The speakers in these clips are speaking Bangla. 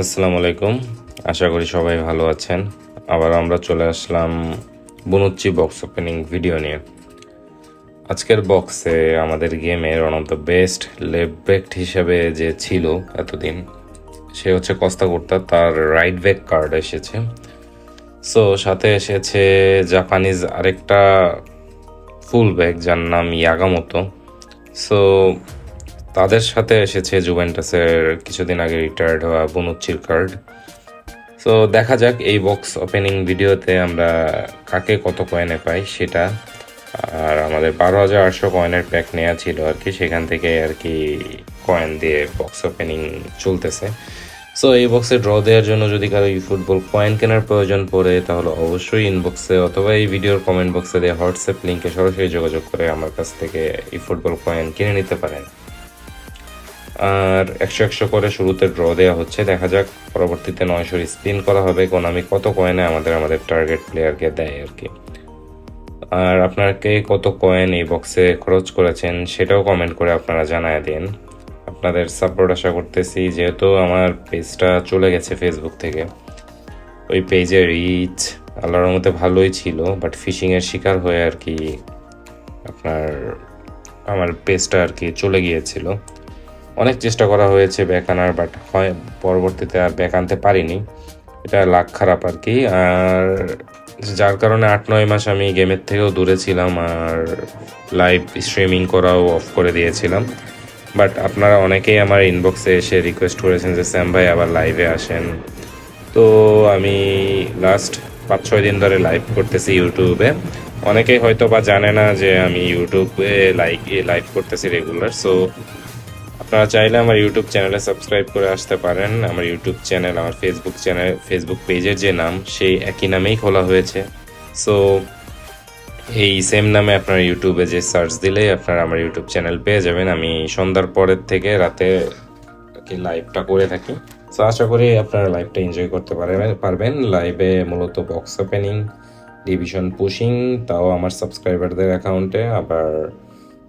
আসসালামু আলাইকুম। আশা করি সবাই ভালো আছেন। আবার আমরা চলে আসলাম বুনুচ্চি বক্স ওপেনিং ভিডিও নিয়ে। আজকের বক্সে আমাদের গেমের one of the best left back হিসেবে যে ছিল এতদিন, সে হচ্ছে কস্তা কুর্তা তার রাইট ব্যাক কার্ড এসেছে। সো সাথে এসেছে জাপানিজ আরেকটা ফুল ব্যাগ যার নাম ইয়াগামতো সো তাদের সাথে এসেছে জুভেন্টাসের কিছুদিন আগে রিটায়ার্ড হওয়া বনুচ্চির কার্ড সো দেখা যাক এই বক্স ওপেনিং ভিডিওতে আমরা কাকে কত কয়েনে পাই সেটা। আর আমাদের বারো হাজার আটশো কয়েনের প্যাক নেওয়া ছিল আর কি, সেখান থেকে আর কি কয়েন দিয়ে বক্স ওপেনিং চলতেছে। সো এই বক্সে ড্র দেওয়ার জন্য যদি কারও ই ফুটবল কয়েন কেনার প্রয়োজন পড়ে, তাহলে অবশ্যই ইনবক্সে অথবা এই ভিডিওর কমেন্ট বক্সে দিয়ে হোয়াটসঅ্যাপ লিঙ্কে সরাসরি যোগাযোগ করে আমার কাছ থেকে ই ফুটবল কয়েন কিনে নিতে পারেন। আর একশো একশো করে শুরুতে ড্র দেওয়া হচ্ছে। দেখা যাক, পরবর্তীতে নয়শোর স্পিন করা হবে কোন আমি কত কয়েনে আমাদের আমাদের টার্গেট প্লেয়ারকে দেয় আর কি। আর আপনারা কে কত কয়েন এই বক্সে খরচ করেছেন, সেটাও কমেন্ট করে আপনারা জানায় দিন। আপনাদের সাপোর্ট আশা করতেছি, যেহেতু আমার পেজটা চলে গেছে ফেসবুক থেকে। ওই পেজে রিচ আল্লাহর মধ্যে ভালোই ছিল বাট ফিশিংয়ের শিকার হয়ে আর কি আপনার, আমার পেজটা আর কি চলে গিয়েছিল। অনেক চেষ্টা করা হয়েছে ব্যাক আনার বাট হয়, পরবর্তীতে আর ব্যাক আনতে পারিনি। এটা লাখ খারাপ আর কি। আর যার কারণে আট, নয় মাস আমি গেমের থেকেও দূরে ছিলাম আর লাইভ স্ট্রিমিং করাও অফ করে দিয়েছিলাম। বাট আপনারা অনেকেই আমার ইনবক্সে এসে রিকোয়েস্ট করেছেন যে স্যাম ভাই, আবার লাইভে আসেন। তো আমি লাস্ট পাঁচ, ছয় দিন ধরে লাইভ করতেছি ইউটিউবে অনেকেই হয়তো বা জানে না যে আমি ইউটিউবে লাইক লাইভ করতেছি রেগুলার সো আপনারা চাইলে আমার ইউটিউব চ্যানেলে সাবস্ক্রাইব করে আসতে পারেন। আমার ইউটিউব চ্যানেল আমার ফেসবুক চ্যানেল ফেসবুক পেজের যে নাম, সেই একই নামেই খোলা হয়েছে। সো এই সেম নামে আপনার ইউটিউবে যে সার্চ দিলেই আপনারা আমার ইউটিউব চ্যানেল পেয়ে যাবেন। আমি সন্ধ্যার পরের থেকে রাতে কি লাইভটা করে থাকি। সো আশা করি আপনারা লাইভটা এনজয় করতে পারবেন পারবেন। লাইভে মূলত বক্স ওপেনিং ডিভিশন পুশিং তাও আমার সাবস্ক্রাইবারদের অ্যাকাউন্টে আবার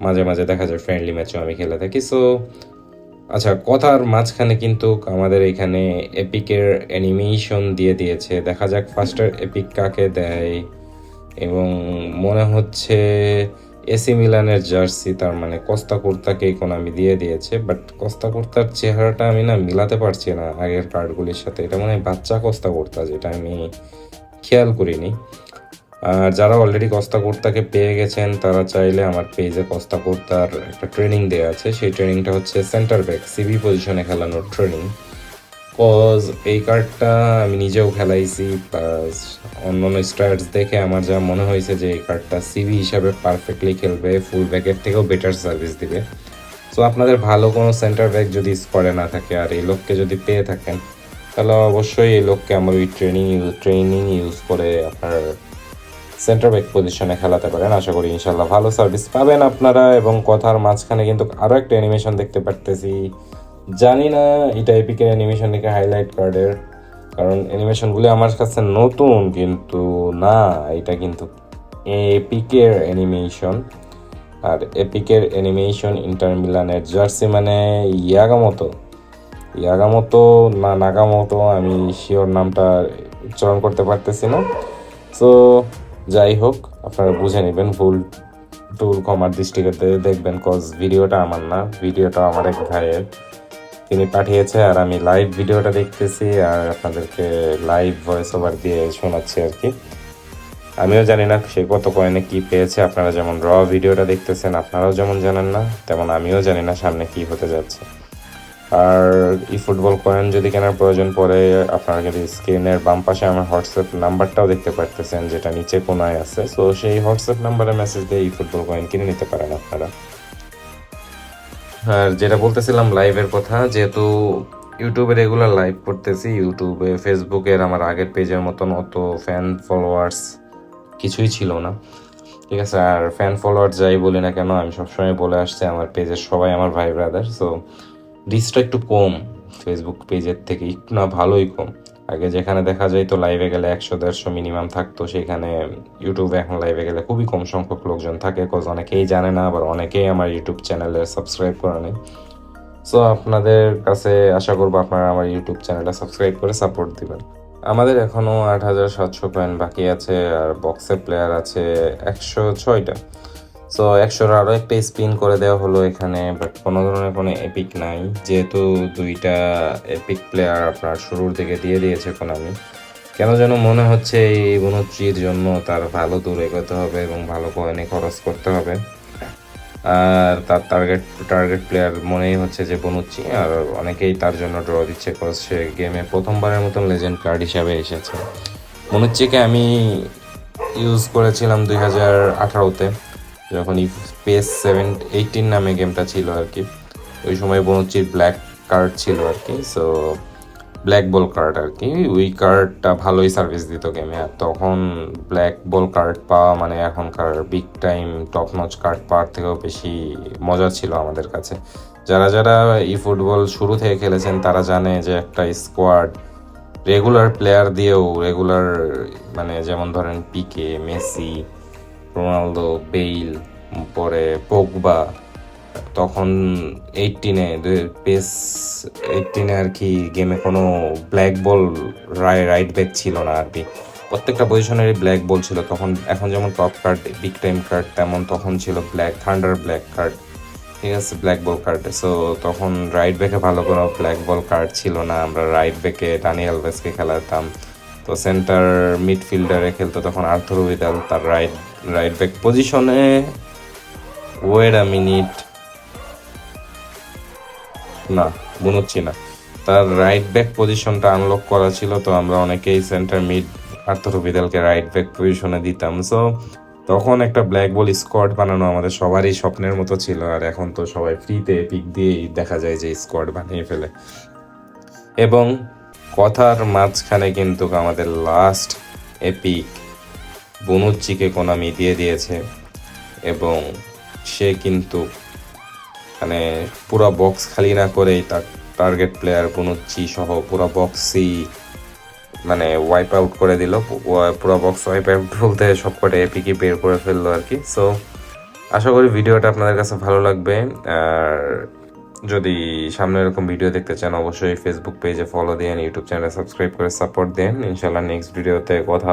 মাঝে মাঝে দেখা যায় ফ্রেন্ডলি ম্যাচও আমি খেলে থাকি। সো আচ্ছা কথার মাঝখানে কিন্তু আমাদের এখানে এপিকের অ্যানিমেশন দিয়ে দিয়েছে। দেখা যাক ফার্স্টের এপিক কাকে দেয়। এবং মনে হচ্ছে এসি মিলানের জার্সি তার মানে কস্তা কুর্তাকে কোন আমি দিয়ে দিয়েছে। বাট কস্তা কুর্তার চেহারাটা আমি না মিলাতে পারছি না আগের কার্ডগুলির সাথে। এটা মনে বাচ্চা কস্তা কুর্তা যেটা আমি খেয়াল করিনি। আর যারা অলরেডি কস্তা কুর্তাকে পেয়ে গেছেন, তারা চাইলে আমার পেজে কস্তা কুর্তার একটা ট্রেনিং দেওয়া আছে। সেই ট্রেনিংটা হচ্ছে সেন্টার ব্যাক সিবি পজিশনে খেলানোর ট্রেনিং কজ এই কার্ডটা আমি নিজেও খেলাইছি প্লাস অন্য অন্য স্টার্স দেখে আমার যা মনে হয়েছে যে এই কার্ডটা সিবি হিসাবে পারফেক্টলি খেলবে ফুল ব্যাকের থেকেও বেটার সার্ভিস দিবে। সো আপনাদের ভালো কোনো সেন্টার ব্যাক যদি স্কোয়াডে না থাকে আর এই লোককে যদি পেয়ে থাকেন, তাহলে অবশ্যই এই লোককে আমার ওই ট্রেনিং ট্রেনিং ইউজ করে আপনার সেন্টার ব্যাক পজিশনে খেলাতে পারেন। আশা করি ইনশাল্লাহ ভালো সার্ভিস পাবেন আপনারা। এবং কথার মাঝখানে কিন্তু আরও একটা অ্যানিমেশন দেখতে পারতেছি। জানি না, এটা এপিকের অ্যানিমেশন নাকি হাইলাইট কার্ডের কারণ অ্যানিমেশনগুলি আমার কাছে নতুন কিন্তু না, এটা কিন্তু এপিকের অ্যানিমেশন আর এপিকের অ্যানিমেশন ইন্টার মিলানের জার্সি মানে ইয়াগামতো ইয়াগামতো না নাগামতো আমি শিওর নামটা উচ্চারণ করতে পারতেছি না। সো যাই হোক, আপনারা বুঝে নেবেন, ভুল টুল কমার দৃষ্টিতে দেখবেন কজ ভিডিওটা আমার না, ভিডিওটা আমার এক ভাইয়ের। তিনি পাঠিয়েছে আর আমি লাইভ ভিডিওটা দেখতেছি আর আপনাদেরকে লাইভ ভয়েস ওভার দিয়ে শোনাচ্ছি আর কি। আমিও জানি না সে কত কয়েনে কি পেয়েছে, আপনারা যেমন র ভিডিওটা দেখতেছেন, আপনারাও যেমন জানেন না, তেমন আমিও জানি না সামনে কি হতে যাচ্ছে। আর ই ফুটবল কয়েন যদি কেনার প্রয়োজন পড়ে, আপনারা কিন্তু স্ক্রিনের বাম পাশে আমার হোয়াটসঅ্যাপ নাম্বারটাও দেখতে পারতেছেন, যেটা নিচে কোনায় আছে। সো সেই হোয়াটসঅ্যাপ নাম্বারে মেসেজ দিয়ে এই ফুটবল কয়েন কিনে নিতে পারেন আপনারা। আর যেটা বলতেছিলাম লাইভের কথা, যেহেতু ইউটিউবে রেগুলার লাইভ করতেছি ইউটিউবে ফেসবুকের আমার আগের পেজের মতন অত ফ্যান ফলোয়ার্স কিছুই ছিল না। ঠিক আছে, আর ফ্যান ফলোয়ার যাই বলি না কেন, আমি সবসময় বলে আসছি, আমার পেজের সবাই আমার ভাই ব্রাদার সো রিচটা একটু কম ফেসবুক পেজের থেকে একটু না ভালোই কম। আগে যেখানে দেখা যায় তো লাইভে গেলে একশো, দেড়শো মিনিমাম থাকতো, সেখানে ইউটিউবে এখন লাইভে গেলে খুবই কম সংখ্যক লোকজন থাকে কজ অনেকেই জানে না, আবার অনেকেই আমার ইউটিউব চ্যানেলে সাবস্ক্রাইব করে নেই সো আপনাদের কাছে আশা করব আপনারা আমার ইউটিউব চ্যানেলটা সাবস্ক্রাইব করে সাপোর্ট দিবেন। আমাদের এখনও আট হাজার সাতশো কয়েন বাকি আছে, আর বক্সের প্লেয়ার আছে একশো ছয়টা। সো একশোর আরও একটা স্পিন করে দেওয়া হলো এখানে বাট কোনো ধরনের কোনো এপিক নাই। যেহেতু দুইটা এপিক প্লেয়ার আপনার শুরুর দিকে দিয়ে দিয়েছে আমি কেন যেন মনে হচ্ছে এই বনশ্রীর জন্য তার ভালো দূর এগোতে হবে এবং ভালো কয়েনে খরচ করতে হবে। আর তার টার্গেট টার্গেট প্লেয়ার মনেই হচ্ছে যে বনুচ্চি আর অনেকেই তার জন্য ড্র দিচ্ছে কজ সে গেমে প্রথমবারের মতন লেজেন্ড কার্ড হিসাবে এসেছে। মনুচ্চিকে আমি ইউজ করেছিলাম দুই হাজার আঠারোতে। যখন পেস সেভেন এইটিন নামে গেমটা ছিল আর কি ওই সময় বনুচ্চির ব্ল্যাক কার্ড ছিল আর কি সো ব্ল্যাক বল কার্ড আর কি ওই কার্ডটা ভালোই সার্ভিস দিত গেমে আর তখন ব্ল্যাক বল কার্ড পাওয়া মানে এখনকার big time top notch card পাওয়ার থেকেও বেশি মজা ছিল আমাদের কাছে। যারা যারা ই ফুটবল শুরু থেকে খেলেছেন, তারা জানে যে একটা স্কোয়াড রেগুলার প্লেয়ার দিয়েও রেগুলার মানে যেমন ধরেন পিকে মেসি রোনালদো বেইল পরে পোগবা, তখন এইটিনে পেস এইটিনে আর কি গেমে কোনো ব্ল্যাক বল রাইট ব্যাক ছিল না আর কি। প্রত্যেকটা পজিশনেরই ব্ল্যাক বল ছিল। তখন, এখন যেমন top card big time card তেমন তখন ছিল ব্ল্যাক থান্ডার ব্ল্যাক কার্ড ঠিক আছে ব্ল্যাক বল কার্ড সো তখন রাইট ব্যাকে ভালো কোনো ব্ল্যাক বল কার্ড ছিল না। আমরা রাইট ব্যাকে টানি অ্যালভেসকে খেলাতাম। তো সেন্টার মিডফিল্ডারে খেলতো তখন আর্থর উইদাল তার রাইট রাইট ব্যাক পজিশনে ওয়েট আ মিনিট না, বুনচ্ছি না। তার রাইট ব্যাক পজিশনটা আনলক করা ছিল, তো আমরা অনেকেই সেন্টার মিড আর্থর বিদালকে রাইট ব্যাক পজিশনে দিতাম। সো তখন একটা ব্ল্যাক বল স্কোয়াড বানানো আমাদের সবারই স্বপ্নের মতো ছিল, আর এখন তো সবাই ফ্রিতে পিক দিয়েই দেখা যায় যে স্কোয়াড বানিয়ে ফেলে। এবং কথার মাঝখানে কিন্তু আমাদের লাস্ট এপিক বনুচ্চিকে কোনামি দিয়ে দিয়েছে এবং সে কিন্তু মানে পুরো বক্স খালি না করেই তার টার্গেট প্লেয়ার বনুচ্চি সহ পুরো বক্সই মানে ওয়াইপ আউট করে দিল। পুরো বক্স ওয়াইপ আউট বলতে সবকটা এপিকই বের করে ফেলল আর কি। সো আশা করি ভিডিওটা আপনাদের কাছে ভালো লাগবে। আর যদি সামনে এরকম ভিডিও দেখতে চান, অবশ্যই ফেসবুক পেজে ফলো দেন ইউটিউব চ্যানেলে সাবস্ক্রাইব করে সাপোর্ট দেন। ইনশাল্লাহ নেক্সট ভিডিওতে কথা